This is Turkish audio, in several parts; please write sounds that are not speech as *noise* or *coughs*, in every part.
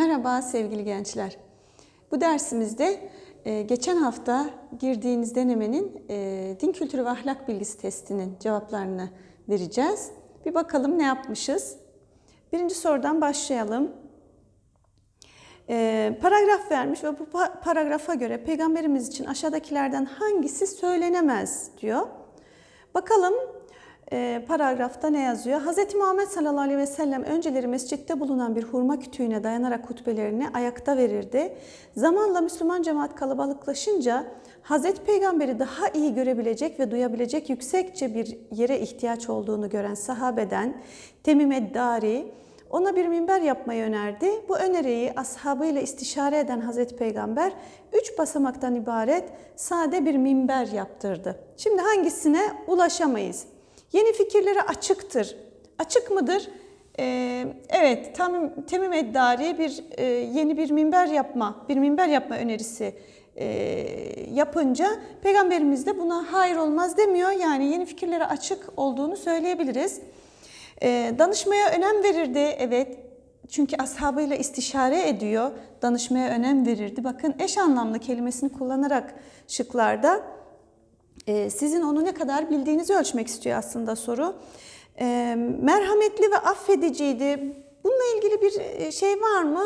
Merhaba sevgili gençler. Bu dersimizde e, geçen hafta girdiğiniz denemenin e, din kültürü ve ahlak bilgisi testinin cevaplarını vereceğiz. Bir bakalım ne yapmışız. Birinci sorudan başlayalım. E, paragraf vermiş ve bu pa- paragrafa göre peygamberimiz için aşağıdakilerden hangisi söylenemez diyor. Bakalım paragrafta ne yazıyor? Hz. Muhammed sallallahu aleyhi ve sellem önceleri mescitte bulunan bir hurma kütüğüne dayanarak hutbelerini ayakta verirdi. Zamanla Müslüman cemaat kalabalıklaşınca Hz. Peygamberi daha iyi görebilecek ve duyabilecek yüksekçe bir yere ihtiyaç olduğunu gören sahabeden Temim Eddari ona bir minber yapmayı önerdi. Bu öneriyi ashabıyla istişare eden Hazreti Peygamber üç basamaktan ibaret sade bir minber yaptırdı. Şimdi hangisine ulaşamayız? Yeni fikirlere açıktır. Açık mıdır? Ee, evet, tam Temim Eddari bir e, yeni bir minber yapma, bir minber yapma önerisi e, yapınca Peygamberimiz de buna hayır olmaz demiyor. Yani yeni fikirlere açık olduğunu söyleyebiliriz. E, danışmaya önem verirdi, evet. Çünkü ashabıyla istişare ediyor, danışmaya önem verirdi. Bakın eş anlamlı kelimesini kullanarak şıklarda e, sizin onu ne kadar bildiğinizi ölçmek istiyor aslında soru. E, merhametli ve affediciydi. Bununla ilgili bir e, şey var mı?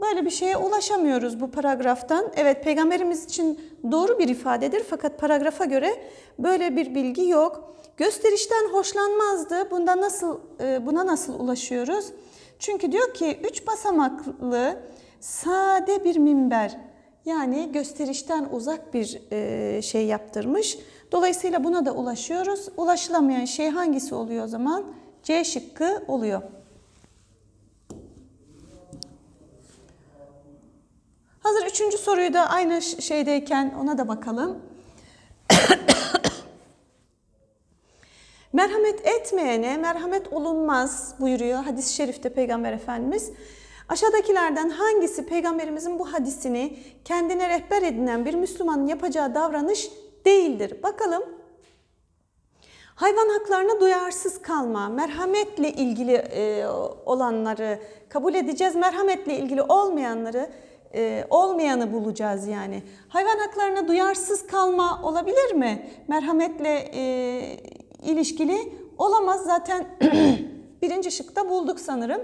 Böyle bir şeye ulaşamıyoruz bu paragraftan. Evet peygamberimiz için doğru bir ifadedir fakat paragrafa göre böyle bir bilgi yok. Gösterişten hoşlanmazdı. Bunda nasıl e, buna nasıl ulaşıyoruz? Çünkü diyor ki üç basamaklı sade bir minber yani gösterişten uzak bir e, şey yaptırmış. Dolayısıyla buna da ulaşıyoruz. Ulaşılamayan şey hangisi oluyor o zaman? C şıkkı oluyor. Hazır üçüncü soruyu da aynı şeydeyken ona da bakalım. *coughs* merhamet etmeyene merhamet olunmaz buyuruyor hadis-i şerifte Peygamber Efendimiz. Aşağıdakilerden hangisi Peygamberimizin bu hadisini kendine rehber edinen bir Müslümanın yapacağı davranış değildir? Bakalım. Hayvan haklarına duyarsız kalma, merhametle ilgili e, olanları kabul edeceğiz, merhametle ilgili olmayanları e, olmayanı bulacağız yani. Hayvan haklarına duyarsız kalma olabilir mi? Merhametle e, ilişkili olamaz. Zaten *clears throat* birinci şıkta bulduk sanırım.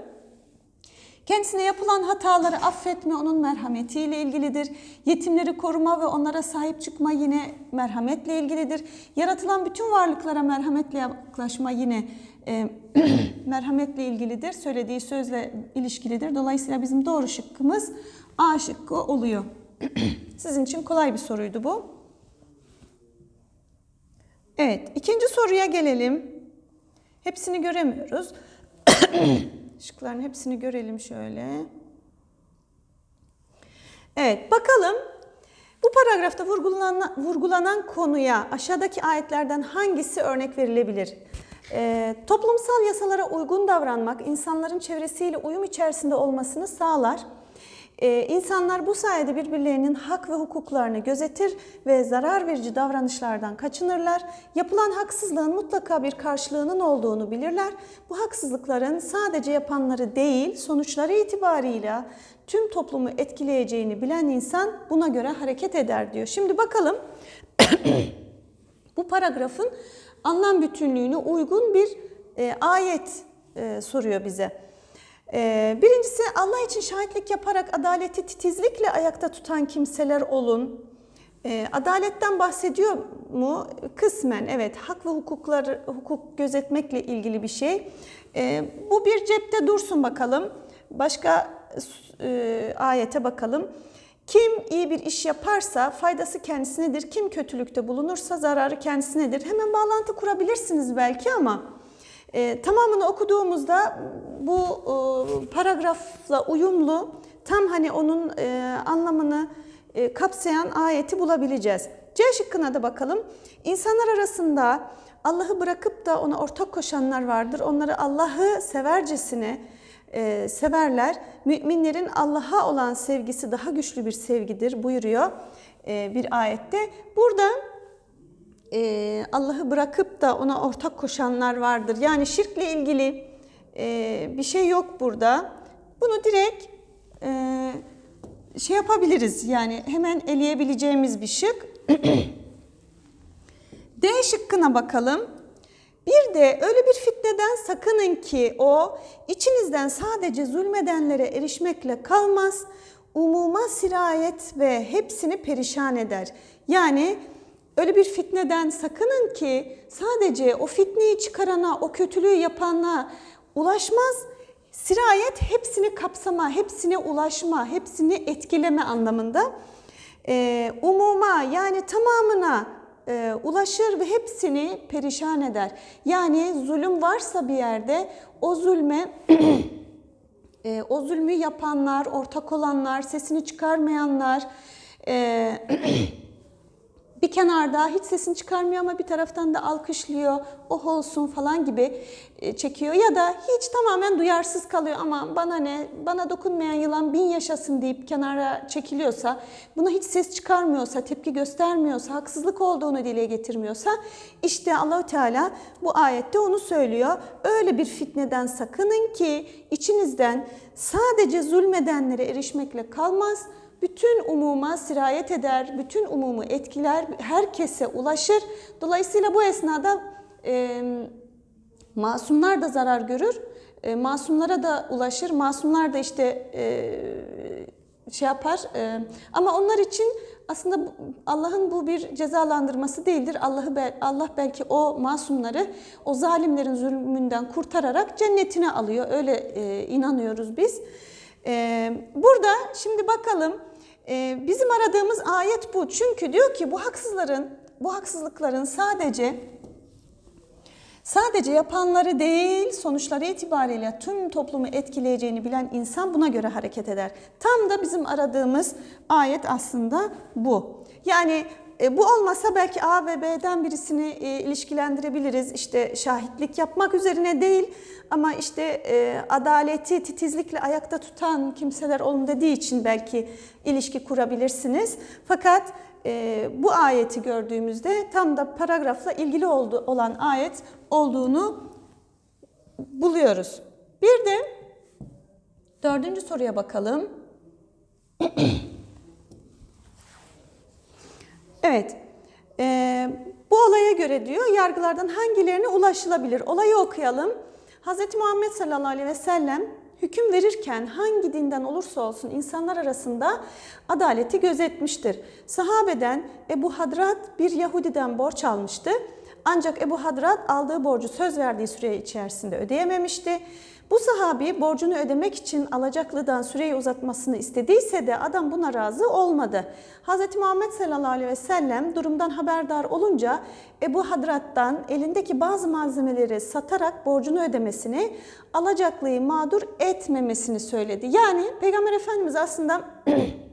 Kendisine yapılan hataları affetme onun merhametiyle ilgilidir. Yetimleri koruma ve onlara sahip çıkma yine merhametle ilgilidir. Yaratılan bütün varlıklara merhametle yaklaşma yine e, *clears throat* merhametle ilgilidir. Söylediği sözle ilişkilidir. Dolayısıyla bizim doğru şıkkımız A şıkkı oluyor. *clears throat* Sizin için kolay bir soruydu bu. Evet, ikinci soruya gelelim. Hepsini göremiyoruz. *clears throat* Şıkların hepsini görelim şöyle. Evet, bakalım bu paragrafta vurgulanan, vurgulanan konuya aşağıdaki ayetlerden hangisi örnek verilebilir? Ee, toplumsal yasalara uygun davranmak insanların çevresiyle uyum içerisinde olmasını sağlar. Ee, insanlar bu sayede birbirlerinin hak ve hukuklarını gözetir ve zarar verici davranışlardan kaçınırlar. Yapılan haksızlığın mutlaka bir karşılığının olduğunu bilirler. Bu haksızlıkların sadece yapanları değil, sonuçları itibarıyla tüm toplumu etkileyeceğini bilen insan buna göre hareket eder diyor. Şimdi bakalım *coughs* bu paragrafın anlam bütünlüğüne uygun bir e, ayet e, soruyor bize. Ee, birincisi Allah için şahitlik yaparak adaleti titizlikle ayakta tutan kimseler olun. Ee, adaletten bahsediyor mu? Kısmen evet hak ve hukukları hukuk gözetmekle ilgili bir şey. Ee, bu bir cepte dursun bakalım. Başka e, ayete bakalım. Kim iyi bir iş yaparsa faydası kendisinedir. Kim kötülükte bulunursa zararı kendisinedir. Hemen bağlantı kurabilirsiniz belki ama e, tamamını okuduğumuzda bu e, paragrafla uyumlu tam hani onun e, anlamını e, kapsayan ayeti bulabileceğiz. C şıkkına da bakalım. İnsanlar arasında Allah'ı bırakıp da ona ortak koşanlar vardır. Onları Allah'ı severcesine e, severler. Müminlerin Allah'a olan sevgisi daha güçlü bir sevgidir buyuruyor e, bir ayette. Burada e, Allah'ı bırakıp da ona ortak koşanlar vardır. Yani şirkle ilgili e, bir şey yok burada. Bunu direkt e, şey yapabiliriz. Yani hemen eleyebileceğimiz bir şık. *clears throat* D şıkkına bakalım. Bir de öyle bir fitneden sakının ki o içinizden sadece zulmedenlere erişmekle kalmaz, umuma sirayet ve hepsini perişan eder. Yani öyle bir fitneden sakının ki sadece o fitneyi çıkarana, o kötülüğü yapana ulaşmaz, sirayet hepsini kapsama, hepsine ulaşma, hepsini etkileme anlamında. Ee, umuma yani tamamına e, ulaşır ve hepsini perişan eder. Yani zulüm varsa bir yerde o zulme *clears throat* e, o zulmü yapanlar, ortak olanlar, sesini çıkarmayanlar, e, *clears throat* bir kenarda hiç sesini çıkarmıyor ama bir taraftan da alkışlıyor, oh olsun falan gibi e, çekiyor ya da hiç tamamen duyarsız kalıyor ama bana ne, bana dokunmayan yılan bin yaşasın deyip kenara çekiliyorsa, buna hiç ses çıkarmıyorsa, tepki göstermiyorsa, haksızlık olduğunu dile getirmiyorsa işte Allahu Teala bu ayette onu söylüyor. Öyle bir fitneden sakının ki içinizden sadece zulmedenlere erişmekle kalmaz, bütün umuma sirayet eder, bütün umumu etkiler, herkese ulaşır. Dolayısıyla bu esnada e, masumlar da zarar görür, e, masumlara da ulaşır, masumlar da işte e, şey yapar. E, ama onlar için aslında Allah'ın bu bir cezalandırması değildir. Allah'ı Allah belki o masumları o zalimlerin zulmünden kurtararak cennetine alıyor. Öyle e, inanıyoruz biz. Ee, burada şimdi bakalım e, bizim aradığımız ayet bu. Çünkü diyor ki bu haksızların, bu haksızlıkların sadece sadece yapanları değil sonuçları itibariyle tüm toplumu etkileyeceğini bilen insan buna göre hareket eder. Tam da bizim aradığımız ayet aslında bu. Yani e, bu olmasa belki A ve B'den birisini e, ilişkilendirebiliriz. İşte şahitlik yapmak üzerine değil ama işte e, adaleti titizlikle ayakta tutan kimseler olun dediği için belki ilişki kurabilirsiniz. Fakat e, bu ayeti gördüğümüzde tam da paragrafla ilgili oldu, olan ayet olduğunu buluyoruz. Bir de dördüncü soruya bakalım. *clears throat* Evet. Ee, bu olaya göre diyor yargılardan hangilerine ulaşılabilir? Olayı okuyalım. Hz. Muhammed sallallahu aleyhi ve sellem hüküm verirken hangi dinden olursa olsun insanlar arasında adaleti gözetmiştir. Sahabeden Ebu Hadrat bir Yahudiden borç almıştı. Ancak Ebu Hadrat aldığı borcu söz verdiği süre içerisinde ödeyememişti. Bu sahabi borcunu ödemek için alacaklıdan süreyi uzatmasını istediyse de adam buna razı olmadı. Hz. Muhammed sallallahu aleyhi ve sellem durumdan haberdar olunca Ebu Hadrat'tan elindeki bazı malzemeleri satarak borcunu ödemesini, alacaklıyı mağdur etmemesini söyledi. Yani Peygamber Efendimiz aslında *clears throat*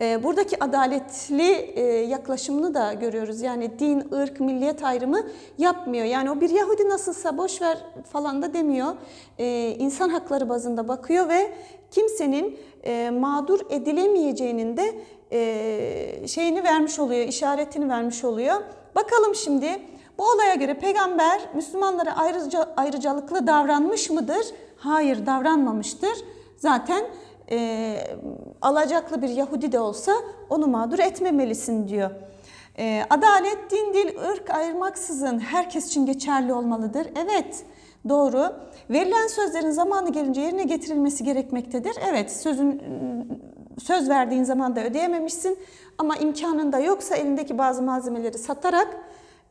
Buradaki adaletli e, yaklaşımını da görüyoruz. Yani din, ırk, milliyet ayrımı yapmıyor. Yani o bir Yahudi nasılsa boş ver falan da demiyor. E, İnsan hakları bazında bakıyor ve kimsenin e, mağdur edilemeyeceğinin de e, şeyini vermiş oluyor, işaretini vermiş oluyor. Bakalım şimdi bu olaya göre peygamber Müslümanlara ayrıca, ayrıcalıklı davranmış mıdır? Hayır davranmamıştır. Zaten e, alacaklı bir Yahudi de olsa onu mağdur etmemelisin diyor. E, adalet din, dil, ırk ayırmaksızın herkes için geçerli olmalıdır. Evet, doğru. Verilen sözlerin zamanı gelince yerine getirilmesi gerekmektedir. Evet, sözün söz verdiğin zaman da ödeyememişsin ama imkanın da yoksa elindeki bazı malzemeleri satarak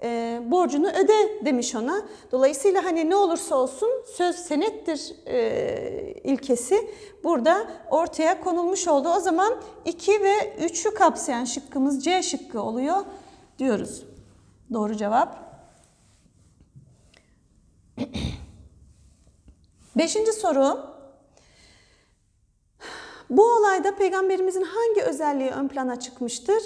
e, borcunu öde demiş ona. Dolayısıyla hani ne olursa olsun söz senettir e, ilkesi burada ortaya konulmuş oldu. O zaman 2 ve 3'ü kapsayan şıkkımız C şıkkı oluyor diyoruz. Doğru cevap. *clears throat* Beşinci soru. Bu olayda peygamberimizin hangi özelliği ön plana çıkmıştır?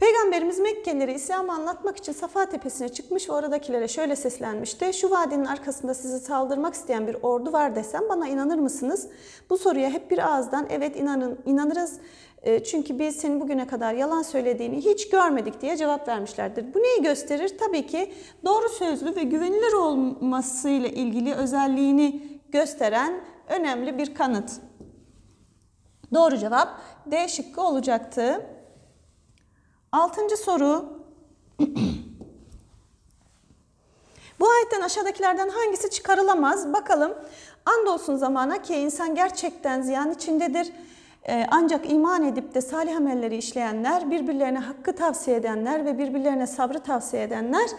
Peygamberimiz Mekkelilere İslam'ı anlatmak için Safa Tepesi'ne çıkmış ve oradakilere şöyle seslenmişti. Şu vadinin arkasında sizi saldırmak isteyen bir ordu var desem bana inanır mısınız? Bu soruya hep bir ağızdan evet inanın, inanırız. E, Çünkü biz senin bugüne kadar yalan söylediğini hiç görmedik diye cevap vermişlerdir. Bu neyi gösterir? Tabii ki doğru sözlü ve güvenilir olmasıyla ilgili özelliğini gösteren önemli bir kanıt. Doğru cevap D şıkkı olacaktı. Altıncı soru. Bu ayetten aşağıdakilerden hangisi çıkarılamaz? Bakalım. Andolsun zamana ki insan gerçekten ziyan içindedir. Ee, ancak iman edip de salih amelleri işleyenler, birbirlerine hakkı tavsiye edenler ve birbirlerine sabrı tavsiye edenler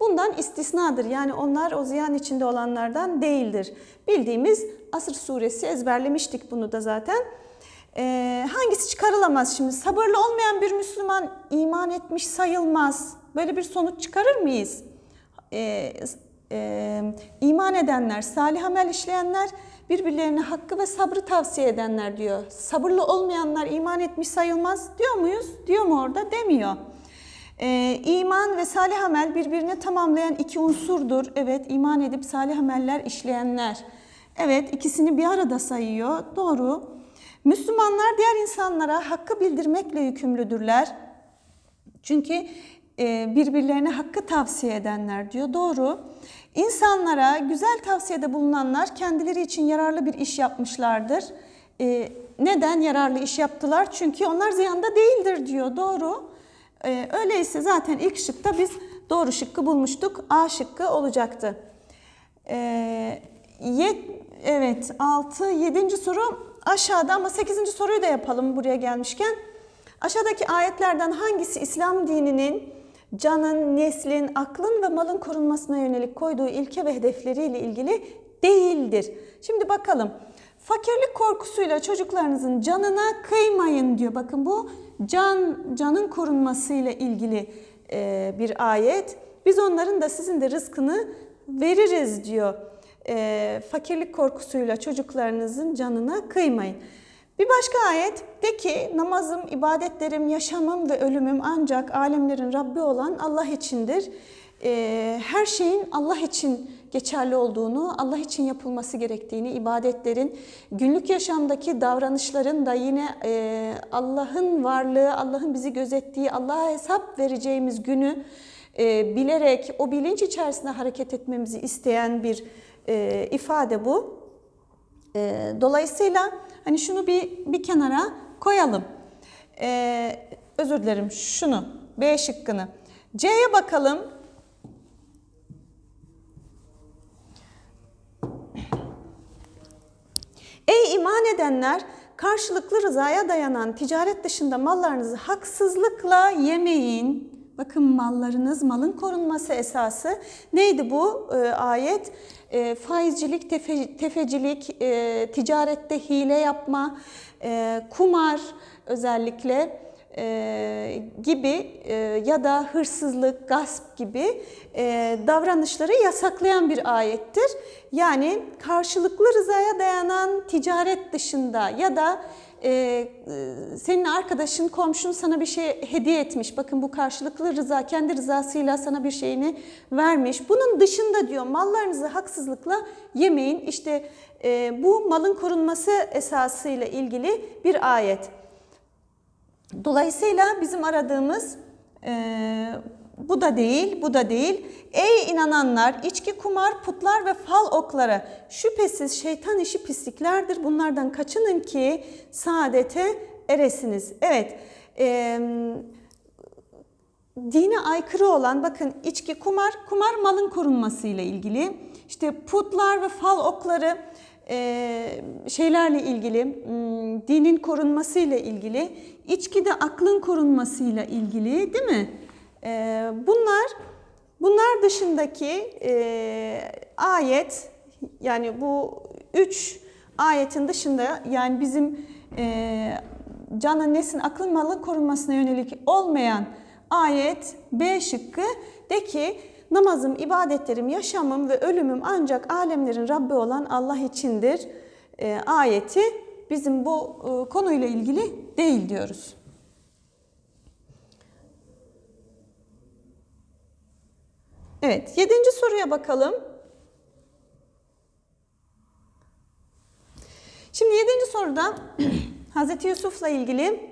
bundan istisnadır. Yani onlar o ziyan içinde olanlardan değildir. Bildiğimiz Asr suresi ezberlemiştik bunu da zaten. Ee, hangisi çıkarılamaz şimdi? Sabırlı olmayan bir Müslüman iman etmiş sayılmaz. Böyle bir sonuç çıkarır mıyız? Ee, e, iman edenler, salih amel işleyenler, birbirlerine hakkı ve sabrı tavsiye edenler diyor. Sabırlı olmayanlar iman etmiş sayılmaz diyor muyuz? Diyor mu orada? Demiyor. Ee, iman ve salih amel birbirini tamamlayan iki unsurdur. Evet, iman edip salih ameller işleyenler. Evet, ikisini bir arada sayıyor. Doğru. Müslümanlar diğer insanlara hakkı bildirmekle yükümlüdürler. Çünkü e, birbirlerine hakkı tavsiye edenler diyor. Doğru. İnsanlara güzel tavsiyede bulunanlar kendileri için yararlı bir iş yapmışlardır. E, neden yararlı iş yaptılar? Çünkü onlar ziyanda değildir diyor. Doğru. E, öyleyse zaten ilk şıkta biz doğru şıkkı bulmuştuk. A şıkkı olacaktı. Yet, evet 6, 7. soru aşağıda ama 8. soruyu da yapalım buraya gelmişken. Aşağıdaki ayetlerden hangisi İslam dininin canın, neslin, aklın ve malın korunmasına yönelik koyduğu ilke ve hedefleriyle ilgili değildir? Şimdi bakalım. Fakirlik korkusuyla çocuklarınızın canına kıymayın diyor. Bakın bu can canın korunmasıyla ilgili e, bir ayet. Biz onların da sizin de rızkını veririz diyor. E, fakirlik korkusuyla çocuklarınızın canına kıymayın. Bir başka ayet de ki namazım, ibadetlerim, yaşamım ve ölümüm ancak alemlerin Rabbi olan Allah içindir. Ee, her şeyin Allah için geçerli olduğunu, Allah için yapılması gerektiğini, ibadetlerin, günlük yaşamdaki davranışların da yine e, Allah'ın varlığı, Allah'ın bizi gözettiği, Allah'a hesap vereceğimiz günü e, bilerek, o bilinç içerisinde hareket etmemizi isteyen bir e, ifade bu. E, dolayısıyla hani şunu bir bir kenara koyalım. E, özür dilerim şunu B şıkkını. C'ye bakalım. Ey iman edenler karşılıklı rızaya dayanan ticaret dışında mallarınızı haksızlıkla yemeyin. Bakın mallarınız, malın korunması esası. Neydi bu e, ayet? E, faizcilik, tefe, tefecilik, e, ticarette hile yapma, e, kumar özellikle e, gibi e, ya da hırsızlık, gasp gibi e, davranışları yasaklayan bir ayettir. Yani karşılıklı rızaya dayanan ticaret dışında ya da e, senin arkadaşın, komşun sana bir şey hediye etmiş. Bakın bu karşılıklı rıza, kendi rızasıyla sana bir şeyini vermiş. Bunun dışında diyor mallarınızı haksızlıkla yemeyin. İşte e, bu malın korunması esasıyla ilgili bir ayet. Dolayısıyla bizim aradığımız e, bu da değil, bu da değil. Ey inananlar, içki, kumar, putlar ve fal okları şüphesiz şeytan işi pisliklerdir. Bunlardan kaçının ki saadete eresiniz. Evet, e, dine aykırı olan bakın içki, kumar, kumar malın korunmasıyla ilgili. İşte putlar ve fal okları e, şeylerle ilgili, hmm, dinin korunmasıyla ilgili, içki de aklın korunmasıyla ilgili değil mi? E, bunlar bunlar dışındaki e, ayet yani bu üç ayetin dışında yani bizim e, canın nesin aklın malın korunmasına yönelik olmayan ayet B şıkkı de ki namazım, ibadetlerim, yaşamım ve ölümüm ancak alemlerin Rabbi olan Allah içindir e, ayeti bizim bu e, konuyla ilgili değil diyoruz. Evet, yedinci soruya bakalım. Şimdi yedinci soruda *clears throat* Hz. Yusuf'la ilgili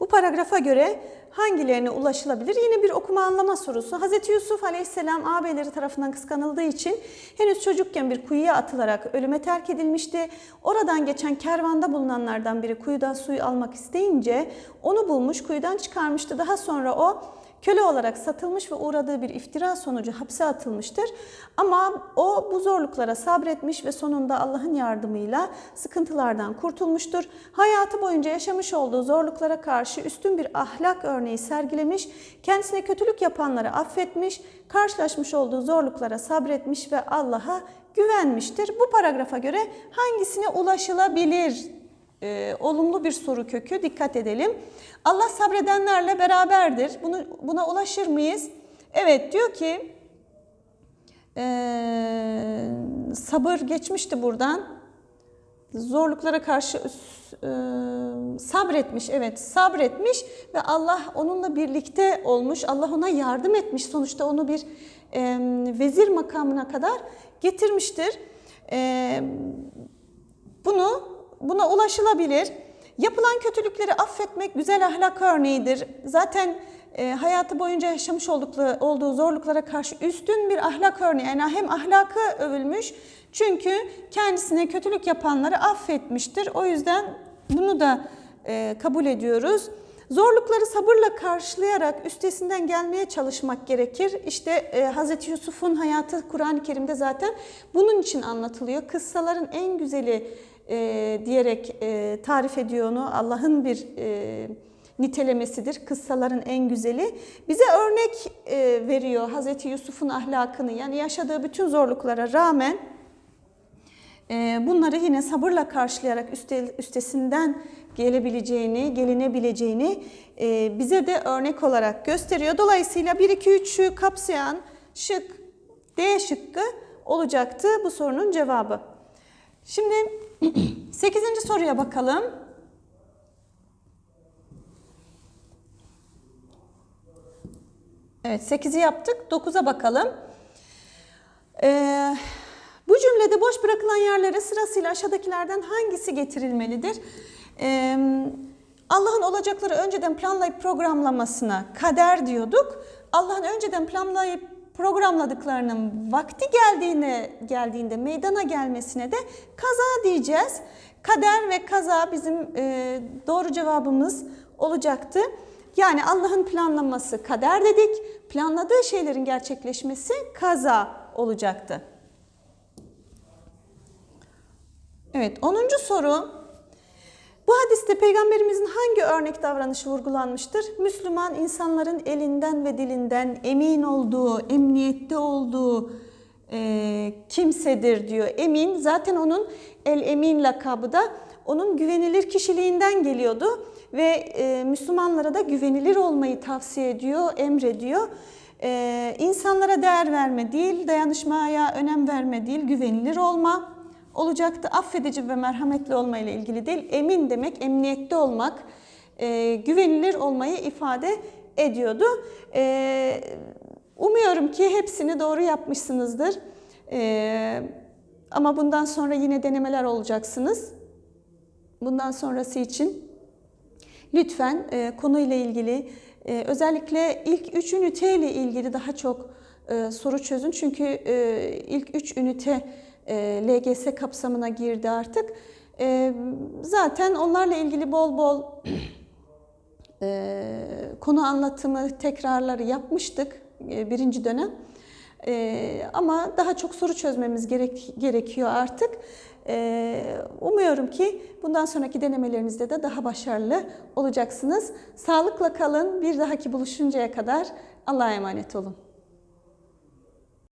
bu paragrafa göre hangilerine ulaşılabilir? Yine bir okuma anlama sorusu. Hz. Yusuf Aleyhisselam ağabeyleri tarafından kıskanıldığı için henüz çocukken bir kuyuya atılarak ölüme terk edilmişti. Oradan geçen kervanda bulunanlardan biri kuyudan suyu almak isteyince onu bulmuş, kuyudan çıkarmıştı. Daha sonra o köle olarak satılmış ve uğradığı bir iftira sonucu hapse atılmıştır. Ama o bu zorluklara sabretmiş ve sonunda Allah'ın yardımıyla sıkıntılardan kurtulmuştur. Hayatı boyunca yaşamış olduğu zorluklara karşı üstün bir ahlak örneği sergilemiş, kendisine kötülük yapanları affetmiş, karşılaşmış olduğu zorluklara sabretmiş ve Allah'a güvenmiştir. Bu paragrafa göre hangisine ulaşılabilir e, olumlu bir soru kökü dikkat edelim. Allah sabredenlerle beraberdir. Bunu buna ulaşır mıyız? Evet diyor ki e, sabır geçmişti buradan. Zorluklara karşı e, sabretmiş. Evet sabretmiş ve Allah onunla birlikte olmuş. Allah ona yardım etmiş. Sonuçta onu bir e, vezir makamına kadar getirmiştir. E, bunu buna ulaşılabilir. Yapılan kötülükleri affetmek güzel ahlak örneğidir. Zaten e, hayatı boyunca yaşamış oldukları, olduğu zorluklara karşı üstün bir ahlak örneği. Yani hem ahlakı övülmüş çünkü kendisine kötülük yapanları affetmiştir. O yüzden bunu da e, kabul ediyoruz. Zorlukları sabırla karşılayarak üstesinden gelmeye çalışmak gerekir. İşte e, Hz. Yusuf'un hayatı Kur'an-ı Kerim'de zaten bunun için anlatılıyor. Kıssaların en güzeli e, diyerek e, tarif ediyor onu. Allah'ın bir e, nitelemesidir. Kıssaların en güzeli. Bize örnek e, veriyor Hz. Yusuf'un ahlakını. Yani yaşadığı bütün zorluklara rağmen e, bunları yine sabırla karşılayarak üste, üstesinden gelebileceğini, gelinebileceğini e, bize de örnek olarak gösteriyor. Dolayısıyla 1, 2, 3'ü kapsayan şık D şıkkı olacaktı bu sorunun cevabı. Şimdi *clears throat* 8. soruya bakalım. Evet 8'i yaptık. 9'a bakalım. Ee, bu cümlede boş bırakılan yerlere sırasıyla aşağıdakilerden hangisi getirilmelidir? Ee, Allah'ın olacakları önceden planlayıp programlamasına kader diyorduk. Allah'ın önceden planlayıp programladıklarının vakti geldiğine geldiğinde meydana gelmesine de kaza diyeceğiz. Kader ve kaza bizim e, doğru cevabımız olacaktı. Yani Allah'ın planlaması kader dedik. Planladığı şeylerin gerçekleşmesi kaza olacaktı. Evet 10. soru. Bu hadiste peygamberimizin hangi örnek davranışı vurgulanmıştır? Müslüman insanların elinden ve dilinden emin olduğu, emniyette olduğu e, kimsedir diyor. Emin zaten onun el emin lakabı da onun güvenilir kişiliğinden geliyordu ve e, Müslümanlara da güvenilir olmayı tavsiye ediyor, emrediyor. E, insanlara değer verme değil, dayanışmaya önem verme değil, güvenilir olma olacaktı. Affedici ve merhametli olma ile ilgili değil, emin demek, emniyette olmak, e, güvenilir olmayı ifade ediyordu. E, umuyorum ki hepsini doğru yapmışsınızdır. E, ama bundan sonra yine denemeler olacaksınız. Bundan sonrası için lütfen e, konuyla ilgili, e, özellikle ilk üç ünite ile ilgili daha çok e, soru çözün. Çünkü e, ilk üç ünite LGS kapsamına girdi artık. E, zaten onlarla ilgili bol bol *clears throat* e, konu anlatımı tekrarları yapmıştık birinci dönem. Ama daha çok soru çözmemiz gerek, gerekiyor artık. Umuyorum ki bundan sonraki denemelerinizde de daha başarılı olacaksınız. Sağlıkla kalın. Bir dahaki buluşuncaya kadar Allah'a emanet olun.